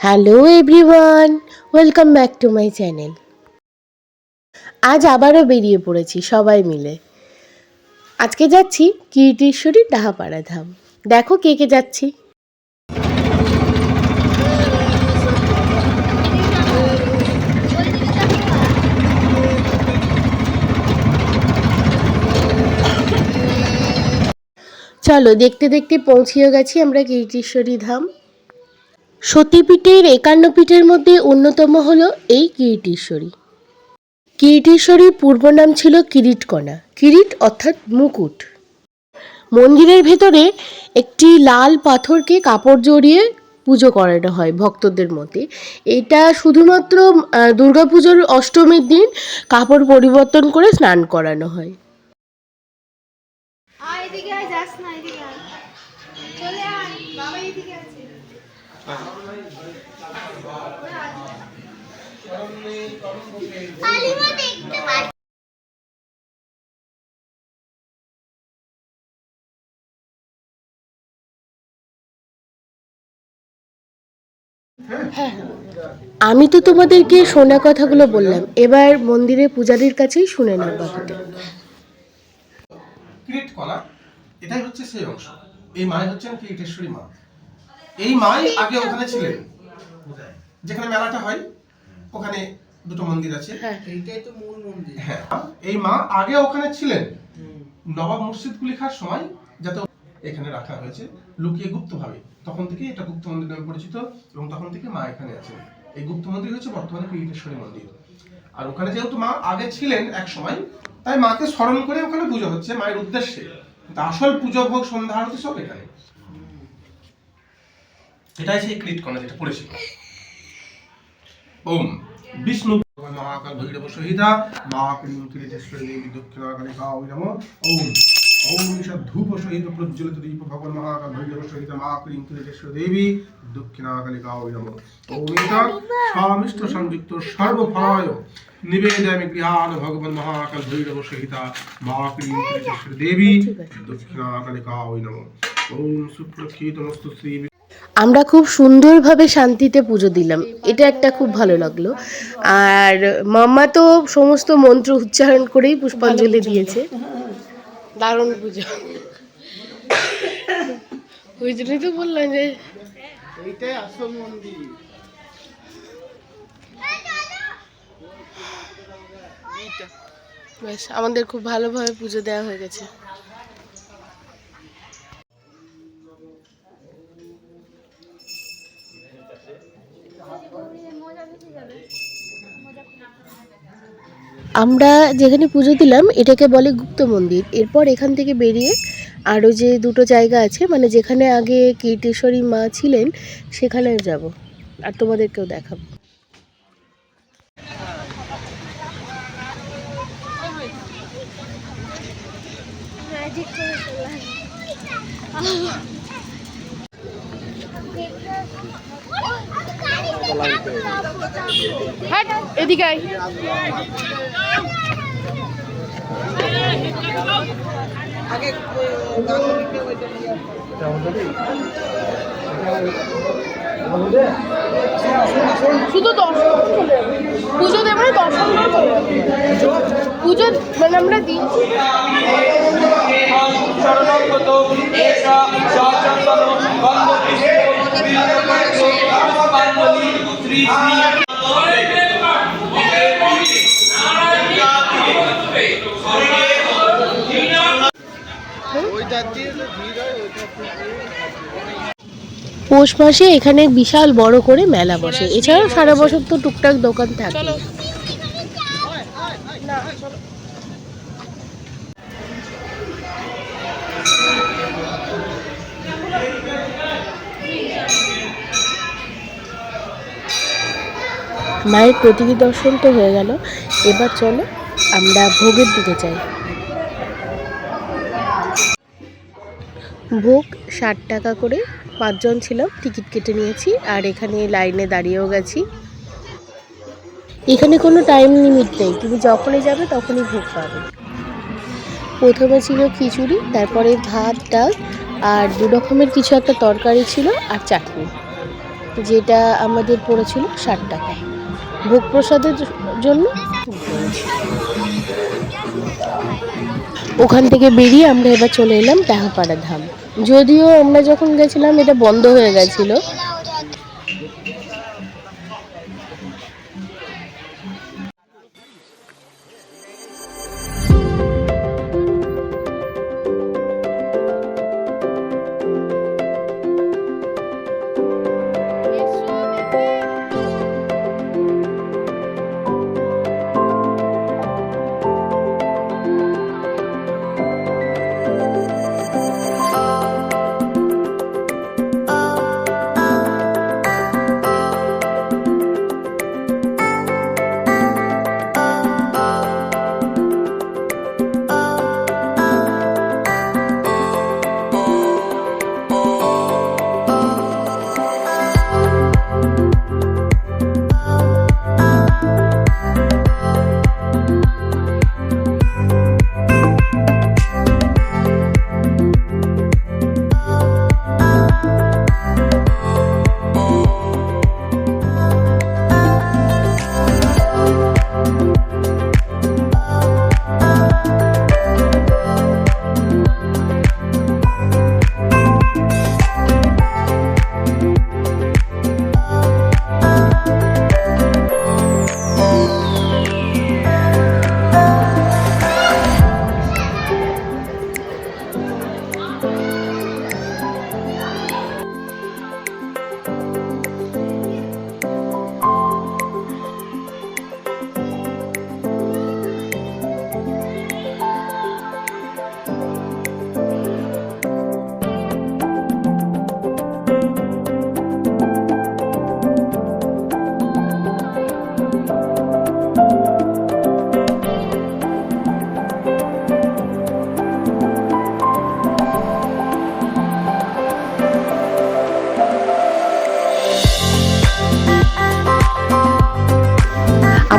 Hello everyone, welcome back to my channel. আজ আবারও বেরিয়ে পড়েছি সবাই মিলে। আজকে যাচ্ছি কীর্তিশ্বরী ডাহাপাড়া ধাম। দেখো কে কে যাচ্ছি। চলো দেখতে দেখতে পৌঁছিয়ে গেছি আমরা কীর্তিশ্বরী ধাম। সতীপীঠের একান্ন পীঠের মধ্যে অন্যতম হলো এই কিরিটেশ্বরী। কিরিটেশ্বরীর পূর্ব নাম ছিল কিরিটকণা। কিরিট অর্থাৎ মুকুট। মন্দিরের ভেতরে একটি লাল পাথরকে কাপড় জড়িয়ে পুজো করানো হয় ভক্তদের মধ্যে এটা শুধুমাত্র দুর্গাপুজোর অষ্টমীর দিন কাপড় পরিবর্তন করে স্নান করানো হয়। চলে আয়, বাবা এদিকে আছে। আমি তো তোমাদেরকে শোনা কথাগুলো বললাম। এবার মন্দিরে পূজারীর কাছেই শুনে নেব বাকিটা ক্রিয়েট করা এটাই হচ্ছে সেই অংশ। এই মাই হচ্ছেন ক্রিয়েটেশ্বরী মা। এই মাই আগে ওখানে ছিলেন। যেখানে মেলাটা হয় ওখানে দুটো মন্দির আছে। হ্যাঁ। এইটাই তো মূল মন্দির। হ্যাঁ এই মা আগে ওখানে ছিলেন। নবাব মুর্শিদ কুলি খার সময় যাতে এখানে রাখা হয়েছে লুকিয়ে গুপ্তভাবে। তখন থেকে এটা গুপ্ত মন্দির নামে পরিচিত এবং তখন থেকে মা এখানে আছে এই গুপ্ত মন্দির হচ্ছে বর্তমানে ক্রিয়েটেশ্বরী মন্দির। আর ওখানে যেহেতু মা আগে ছিলেন এক সময় তাই মাকে স্মরণ করে ওখানে পুজো হচ্ছে মায়ের উদ্দেশ্যে। আসল পুজো ভোগ সন্ধ্যা আরতি সব এখানে। এটাই সেই ক্রিট কণা যেটা পড়েছিল ওম, বিষ্ণু মহাকাল ভৈরব সহিতা মা ক্রিম কিরিটেশ্বরী দেবী দক্ষিণাকালিকা ওই নম। ওম ওম ধূপ সহিত প্রজ্বলিত দীপ ভগবান মহাকাল ভৈরব সহিতা দেবী দক্ষিণাকালিকা ওই নম। ওম ঈশাদ স্বামিষ্ট সংযুক্ত সর্বফলায় নিবেদয়ামি গৃহান ভগবান মহাকাল ভৈরব সহিতা মা ক্রিম কিরিটেশ্বরী দেবী দক্ষিণাকালিকা ওই নম। ওম সুপ্রক্ষিত নমস্ত শ্রী আমরা খুব সুন্দরভাবে শান্তিতে পুজো দিলাম। এটা একটা খুব ভালো লাগল। আর মাম্মা তো সমস্ত মন্ত্র উচ্চারণ করেই পুষ্পাঞ্জলি দিয়েছে। দারুণ পুজো। ওই জন্যই তো বললাম যে এইটাই আসল মন্দির। ব্যাস আমাদের খুব ভালোভাবে পুজো দেওয়া হয়ে গেছে। আমরা যেখানে পুজো দিলাম, এটাকে বলে গুপ্ত মন্দির। এরপর এখান থেকে বেরিয়ে আরও যে দুটো জায়গা আছে মানে যেখানে আগে কীর্তেশ্বরী মা ছিলেন সেখানে যাব। আর তোমাদেরকেও দেখাবো। ম্যাজিক করে চলে হ্যাঁ এদিকে শুধু দর্শন পুজো দেবো না দর্শন পুজো মানে আমরা দিচ্ছি শরণাগত পৌষ মাসে এখানে বিশাল বড় করে মেলা বসে। এছাড়াও সারা বছর তো টুকটাক দোকান থাকে। মায়ের প্রতিকী দর্শন তো হয়ে গেল। এবার চলো আমরা ভোগের দিকে যাই। ভোগ ষাট টাকা করে, পাঁচজন ছিলাম, টিকিট কেটে নিয়েছি আর এখানে লাইনে দাঁড়িয়েও গেছি। এখানে কোনো টাইম লিমিট নেই, তুমি যখনই যাবে তখনই ভোগ পাবে। প্রথমে ছিল খিচুড়ি, তারপরে ভাত, ডাল আর দু রকমের কিছু একটা তরকারি ছিল আর চাটনি, যেটা আমাদের পড়েছিল ষাট টাকা ভোগ প্রসাদের জন্য? ওখান থেকে বেরিয়ে আমরা এবার চলে এলাম টাহাপাড়া ধাম। যদিও আমরা যখন গেছিলাম, এটা বন্ধ হয়ে গেছিল।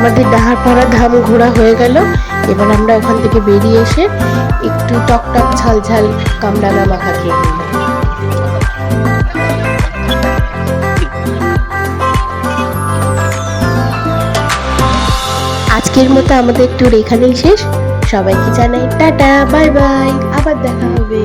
আমাদের ডাহারপাড়া ধাম ঘোরা হয়ে গেল। এবার আমরা ওখান থেকে বেরিয়ে এসে একটু টক টক ঝাল ঝাল কামরাঙা মাখা খেয়ে নিলাম আজকের মতো আমাদের ট্যুর এখানেই শেষ। সবাইকে জানাই টাটা, বাই বাই, আবার দেখা হবে।